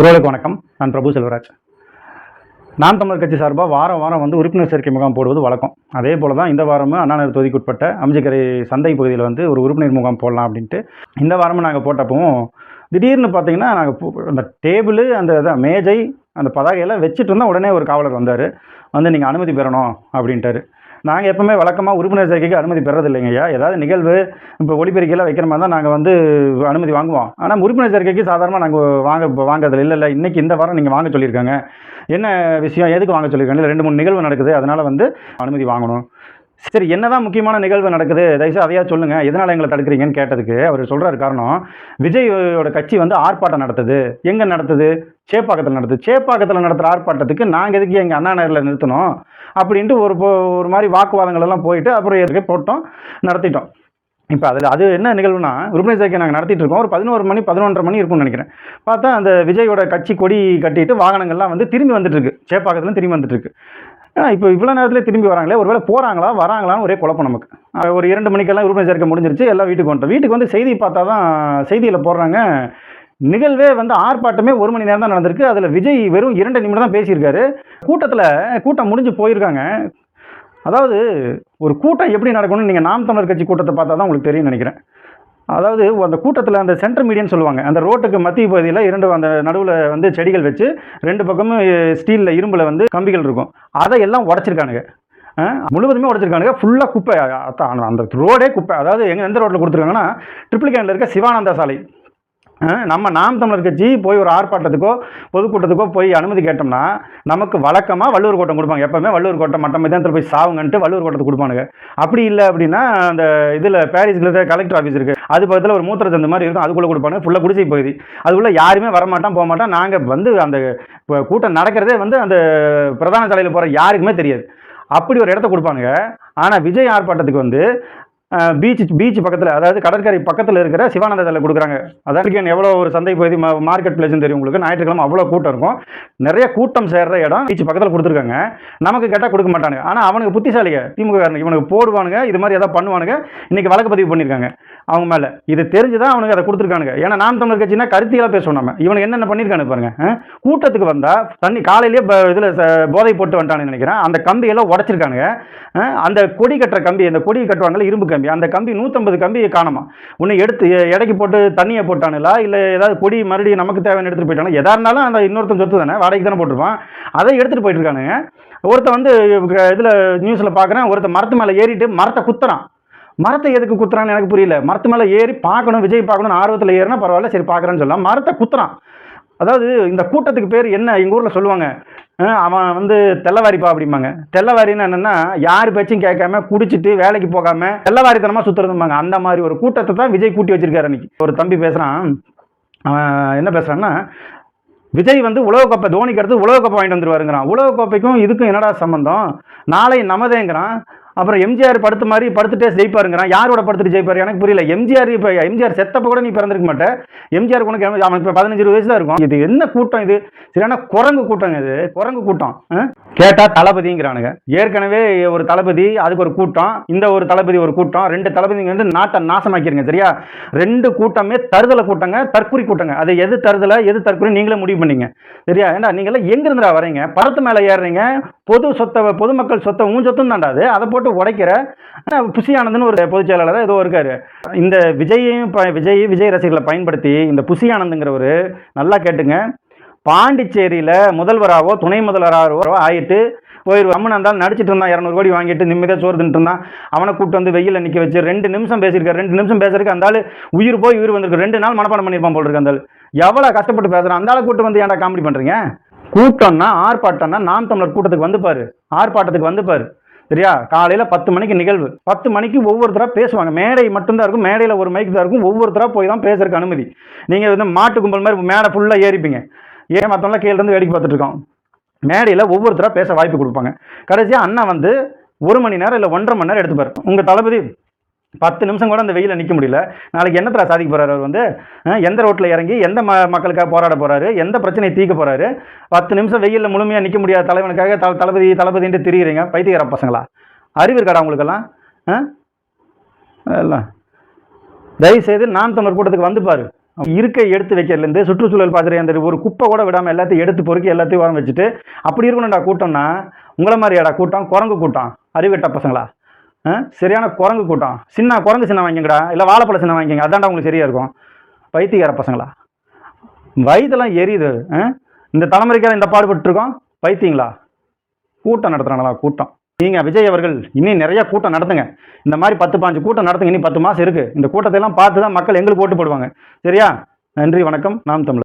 உறவுகளுக்கு வணக்கம். நான் பிரபு செல்வராஜ். நாம் தமிழர் கட்சி சார்பாக வாரம் வாரம் வந்து உறுப்பினர் சேர்க்கை முகாம் போடுவது வழக்கம். அதே போல தான் இந்த வாரமும் அண்ணாநகர் தொகுதிக்குட்பட்ட அம்ஜிக்கரை சந்தை பகுதியில் வந்து ஒரு உறுப்பினர் முகாம் போடலாம் அப்படின்ட்டு இந்த வாரமும் நாங்கள் போட்டப்பவும் திடீர்னு பார்த்தீங்கன்னா நாங்கள் அந்த டேபிள் அந்த இதான் மேஜை அந்த பதாகையெல்லாம் வச்சுட்டு இருந்தால் உடனே ஒரு காவலர் வந்தார். வந்து நீங்கள் அனுமதி பெறணும் அப்படின்ட்டாரு. நாங்கள் எப்பவுமே வழக்கமாக உறுப்பினர் சேர்க்கைக்கு அனுமதி பெறது இல்லைங்கய்யா ஏதாவது நிகழ்வு இப்போ ஒளிபெருக்கையெல்லாம் வைக்கிற மாதிரி தான் நாங்கள் வந்து அனுமதி வாங்குவோம். ஆனால் உறுப்பினர் சேர்க்கைக்கு சாதாரணமாக நாங்கள் வாங்க வாங்குறதில்ல. இல்லை இல்லை இன்றைக்கி இந்த வாரம் நீங்கள் வாங்க சொல்லியிருக்காங்க. என்ன விஷயம் எதுக்கு வாங்க சொல்லியிருக்காங்க? இல்லை ரெண்டு மூணு நிகழ்வு நடக்குது. அதனால் வந்து அனுமதி வாங்கணும். சரி என்னதான் முக்கியமான நிகழ்வு நடக்குது? தயவுசெய்து அதையா சொல்லுங்கள் எதனால் எங்களை தடுக்கிறீங்கன்னு கேட்டதுக்கு அவர் சொல்றாரு காரணம் விஜயோட கட்சி வந்து ஆர்ப்பாட்டம் நடத்துது. எங்கே நடத்துது? சேப்பாக்கத்தில் நடத்துது சேப்பாக்கத்தில் நடத்துகிற ஆர்ப்பாட்டத்துக்கு நாங்கள் எதுக்கு எங்கள் அண்ணா நகரில் நிறுத்தணும்? அப்படின்ட்டு ஒரு ஒரு மாதிரி வாக்குவாதங்கள் எல்லாம் போயிட்டு அப்புறம் எதுக்கு போட்டோம் நடத்திட்டோம். இப்போ அதில் அது என்ன நிகழ்வுனா உறுப்பினர் சேர்க்கை நாங்கள் நடத்திட்டு இருக்கோம். ஒரு பதினோரு மணி பதினொன்றரை மணி இருக்கும்னு நினைக்கிறேன். பார்த்தா அந்த விஜயோட கட்சி கொடி கட்டிட்டு வாகனங்கள்லாம் வந்து திரும்பி வந்துட்டு இருக்கு. சேப்பாக்கத்துலேயும் திரும்பி வந்துட்டு இருக்கு. ஏன்னா இப்போ இவ்வளோ நேரத்தில் திரும்பி வராங்களே ஒருவேளை போகிறாங்களா வராங்களான்னு ஒரே குழப்பம் நமக்கு. ஒரு இரண்டு மணிக்கெல்லாம் உறுப்பினர் சேர்க்கை முடிஞ்சிருச்சு எல்லாம் வீட்டுக்கு வந்துட்டோம். வீட்டுக்கு வந்து செய்தி பார்த்தா தான் செய்தியில் போடுறாங்க. நிகழ்வே வந்து ஆர்ப்பாட்டமே ஒரு மணி நேரம் தான் நடந்திருக்கு. அதில் விஜய் வெறும் இரண்டு நிமிடம் தான் பேசியிருக்காரு. கூட்டத்தில் கூட்டம் முடிஞ்சு போயிருக்காங்க. அதாவது ஒரு கூட்டம் எப்படி நடக்கணும்னு நீங்கள் நாம் தமிழர் கட்சி கூட்டத்தை பார்த்தா தான் உங்களுக்கு தெரியும்னு நினைக்கிறேன். அதாவது அந்த கூட்டத்தில் அந்த சென்டர் மீடியன் சொல்லுவாங்க. அந்த ரோட்டுக்கு மத்திய பகுதியில் இரண்டு அந்த நடுவில் வந்து செடிகள் வச்சு ரெண்டு பக்கமும் ஸ்டீலில் இரும்பில் வந்து கம்பிகள் இருக்கும். அதை எல்லாம் உடச்சிருக்கானுங்க முழுவதுமே உடச்சிருக்கானுங்க. ஃபுல்லாக குப்பை அந்த ரோடே குப்பை. அதாவது எங்கே எந்த ரோட்டில் கொடுத்துருக்காங்கன்னா ட்ரிப்ளிகேனில் இருக்க சிவானந்தா சாலை. நம்ம நாம் தமிழர் கட்சி போய் ஒரு ஆர்ப்பாட்டத்துக்கோ பொதுக்கூட்டத்துக்கோ போய் அனுமதி கேட்டோம்னா நமக்கு வழக்கமாக வள்ளுவர் கோட்டம் கொடுப்பாங்க. எப்போவுமே வள்ளுவர் கோட்டம் மற்ற மத்தியானத்தில் போய் சாவுங்கன்ட்டு வள்ளுவர் கோட்டத்தை கொடுப்பானுங்க. அப்படி இல்லை அப்படின்னா அந்த இதில் பாரிஸில் கலெக்டர் ஆஃபீஸ் இருக்குது அது பக்கத்தில் ஒரு மூத்திர சந்து மாதிரி இருக்கும். அதுக்குள்ளே கொடுப்பாங்க ஃபுல்லாக குடிசை பகுதி. அதுக்குள்ளே யாருமே வரமாட்டோம் போக மாட்டோம் நாங்கள் வந்து அந்த இப்போ கூட்டம் நடக்கிறதே வந்து அந்த பிரதான சாலையில் போகிற யாருக்குமே தெரியாது. அப்படி ஒரு இடத்த கொடுப்பானுங்க. ஆனால் விஜய் ஆர்ப்பாட்டத்துக்கு வந்து பீச் பீச் பக்கத்தில் அதாவது கடற்கரை பக்கத்தில் இருக்கிற சிவானந்த சாலை கொடுக்குறாங்க. அதான் எவ்வளோ ஒரு சந்தை பகுதி மார்க்கெட் பிளேஸ்னு தெரியும் உங்களுக்கு. ஞாயிற்றுக்கிழமை அவ்வளோ கூட்டம் இருக்கும். நிறைய கூட்டம் சேர்ற இடம் பீச் பக்கத்தில் கொடுத்துருக்காங்க. நமக்கு கேட்டால் கொடுக்க மாட்டானுங்க. ஆனால் அவனுக்கு புத்திசாலிங்க. திமுக இவனுக்கு போடுவானுங்க. இது மாதிரி எதாவது பண்ணுவானுங்க. இன்றைக்கி வழக்கு பதிவு பண்ணியிருக்காங்க அவங்க மேலே. இது தெரிஞ்சு தான் அவனுக்கு அதை கொடுத்துருக்கானுங்க. ஏன்னா நாம் தமிழர் கட்சினா கருத்தியெல்லாம் பேசுவோம் நம்ம. இவனுக்கு என்னென்ன பண்ணியிருக்கானு பாருங்க கூட்டத்துக்கு வந்தால் தண்ணி காலையிலேயே இதில் போதை போட்டு வந்துட்டானுன்னு நினைக்கிறேன். அந்த கம்பியெல்லாம் உடச்சிருக்கானுங்க அந்த கொடி கட்டுற கம்பி அந்த கொடி கட்டுவாங்கல்ல இரும்பு கம்பி அந்த கம்பி நூற்றம்பது கம்பி காணுமா? ஒன்று எடுத்து இடைக்கு போட்டு தண்ணியை போட்டானுங்களா? இல்லை ஏதாவது கொடி மறுபடியும் நமக்கு தேவையான எடுத்துகிட்டு போயிட்டானா எதா இருந்தாலும் அந்த இன்னொருத்தன் சொத்து தானே வாடகைக்கு தானே போட்டிருப்பான். அதை எடுத்துகிட்டு போயிட்டு இருக்கானுங்க. ஒருத்தன் வந்து இதில் நியூஸில் பார்க்குறேன் ஒருத்தன் மரத்து மேலே ஏறிட்டு மரத்தை குத்துறான். மரத்தை எதுக்கு குத்துறான்னு எனக்கு புரியல. மரத்து மேலே ஏறி பார்க்கணும் விஜய் பார்க்கணும்னு ஆர்வத்தில் ஏறினா பரவாயில்ல சரி பார்க்குறேன்னு சொல்லலாம். மரத்தை குத்துறான். அதாவது இந்த கூட்டத்துக்கு பேர் என்ன எங்கள் ஊரில் சொல்லுவாங்க. அவன் வந்து தெல்லவாரிப்பா அப்படிம்பாங்க. தெல்லவாரின்னு என்னென்னா யார் பேச்சும் கேட்காம குடிச்சிட்டு வேலைக்கு போகாமல் தெல்லவாரித்தனமாக சுற்றுறதும்பாங்க அந்த மாதிரி ஒரு கூட்டத்தை தான் விஜய் கூட்டி வச்சிருக்காரு அன்றைக்கி ஒரு தம்பி பேசுகிறான் அவன் என்ன பேசுகிறான்னா விஜய் வந்து உலகக்கோப்பை தோனிக்கு அடுத்து உலகக்கோப்பை வாங்கிட்டு வந்துருவாருங்கிறான். உலகக்கோப்பைக்கும் இதுக்கும் என்னடா சம்மந்தம் நாளை நமதேங்கிறான். அப்புறம் எம்ஜிஆர் படுத்த மாதிரி படுத்துட்டே ஜெயிப்பாருங்கிறான். யாரோட படுத்துட்டு ஜெயிப்பார்? எனக்கு புரியல. எம்ஜிஆர் இப்போ எம்ஜிஆர் செத்தப்ப கூட நீ பிறந்திருக்க மாட்டேன் எம்ஜிஆர் உனக்கு எவ்வளவு- அவனுக்கு இப்போ பதினஞ்சு இருபது வயசு தான் இருக்கும். இது என்ன கூட்டம் இது? சரியான குரங்கு கூட்டம் இது. குரங்கு கூட்டம் ஆ? தளபதிங்கிறானுங்க. ஏற்கனவே ஒரு தளபதி அதுக்கு ஒரு கூட்டம். இந்த ஒரு தளபதி ஒரு கூட்டம். ரெண்டு தளபதிங்க வந்து நாட்டை நாசமாக்கிருங்க சரியா? ரெண்டு கூட்டமே தருதலை கூட்டங்க தற்குறி கூட்டங்க. அது எது தருதலை எது தற்குறி நீங்களே முடிவு பண்ணீங்க. சரியா? ஏண்டா நீங்களாம் எங்கிருந்துடா வரீங்க? பரத்து மேலே ஏறுறீங்க. பொது சொத்தை பொதுமக்கள் சொத்தை உன் சொத்தும் தாண்டா அது. அதை போட்டு உடைக்கிற ஆனா, ஆனந்த்னு ஒரு பொதுச் செயலாளர் ஏதோ இருக்காரு. இந்த விஜயையும் விஜய் விஜய் ரசிகர்களை பயன்படுத்தி இந்த புசி ஆனந்துங்கிறவர் நல்லா கேட்டுங்க. பாண்டிச்சேரியில் முதல்வராகவோ துணை முதல்வராகவோ ஆயிட்டு போயிரு அம்மன் இருந்தாலும் நடிச்சிட்டு இருந்தான். இரநூறு கோடி வாங்கிட்டு நிம்மதியாக சோறு தின்ட்டு இருந்தான். அவனை கூப்பிட்டு வந்து வெயில நிற்க வச்சு ரெண்டு நிமிஷம் பேசியிருக்காரு. ரெண்டு நிமிஷம் பேசுறதுக்கு அந்த ஆளு உயிர் போய் உயிர் வந்திருக்கு. ரெண்டு நாள் மனப்பாடம் பண்ணியிருப்பான் போல இருக்கு அந்த ஆளு. எவ்வளோ கஷ்டப்பட்டு பேசுகிறான் அந்த ஆளை கூட்டு வந்து ஏன்டா காமெடி பண்ணுறீங்க கூட்டம்னா ஆர்ப்பாட்டம்னா நாம் தமிழர் கூட்டத்துக்கு வந்து பாரு. ஆர்ப்பாட்டத்துக்கு வந்துப்பார் சரியா? காலையில் பத்து மணிக்கு நிகழ்வு. பத்து மணிக்கு ஒவ்வொருத்தராக பேசுவாங்க. மேடை மட்டும்தான் இருக்கும். மேடையில் ஒரு மைக் தான் இருக்கும். ஒவ்வொருத்தராக போய் தான் பேசுறதுக்கு அனுமதி. நீங்கள் வந்து மாட்டு கும்பல் மாதிரி மேடை ஃபுல்லாக ஏறிப்பீங்க. ஏன் மற்றவங்களாம் கீழேருந்து வேடிக்கை பார்த்துட்டு இருக்கோம். மேடையில் ஒவ்வொருத்தராக பேச வாய்ப்பு கொடுப்பாங்க. கடைசியாக அண்ணா வந்து ஒரு மணி நேரம் இல்லை ஒன்றரை மணி நேரம் எடுத்துப்பார். உங்கள் தளபதி பத்து நிமிஷம் கூட அந்த வெயிலில் நிற்க முடியல. நாளைக்கு என்னத்தில் சாதிக்க போகிறாரு அவர் வந்து? எந்த ரோட்டில் இறங்கி எந்த ம மக்களுக்காக போராட போகிறாரு எந்த பிரச்சனையை தீர்க்க போகிறாரு பத்து நிமிஷம் வெயிலில் முழுமையாக நிற்க முடியாத தலைவனுக்காக த தளபதி தளபதின்ட்டு திரியிறீங்க. பைத்தியக்கார பசங்களா? அறிவு இருக்காடா உங்களுக்கெல்லாம்? ஆ? எல்லாம் தயவுசெய்து நான் தமிழர் கூட்டத்துக்கு வந்து பாரு. இருக்கை எடுத்து வைக்கிறதுலேருந்து சுற்றுச்சூழல் பார்த்துட்டு அந்த ஒரு குப்பை கூட விடாமல் எல்லாத்தையும் எடுத்து பொறுக்கி எல்லாத்தையும் உரம் வச்சுட்டு அப்படி இருக்கணும்டா கூட்டம்னா உங்களை மாதிரியாடா கூட்டம் குரங்கு கூட்டம் அறிவிட்ட பசங்களா? சரியான குரங்கு கூட்டம். சின்ன குரங்கு சின்ன வாங்கிங்கடா. இல்லை வாழைப்பழம் சின்ன வாங்கிங்க. அதான்டா உங்களுக்கு சரியாக இருக்கும். பைத்தியக்கார பசங்களா? வயிதெல்லாம் எரியுது. ஆ? இந்த தலைமுறைக்காக இந்த பாடுபட்டுருக்கோம். பைத்தியங்களா? கூட்டம் நடத்துகிறாங்களா கூட்டம். நீங்கள் விஜய் அவர்கள் இன்னும் நிறைய கூட்டம் நடத்துங்க. இந்த மாதிரி பத்து பாஞ்சு கூட்டம் நடத்துங்க. இனி பத்து மாதம் இருக்குது இந்த கூட்டத்தை எல்லாம் பார்த்து தான் மக்கள் எங்களுக்கு ஓட்டு போடுவாங்க. சரியா? நன்றி வணக்கம். நாம் தமிழ்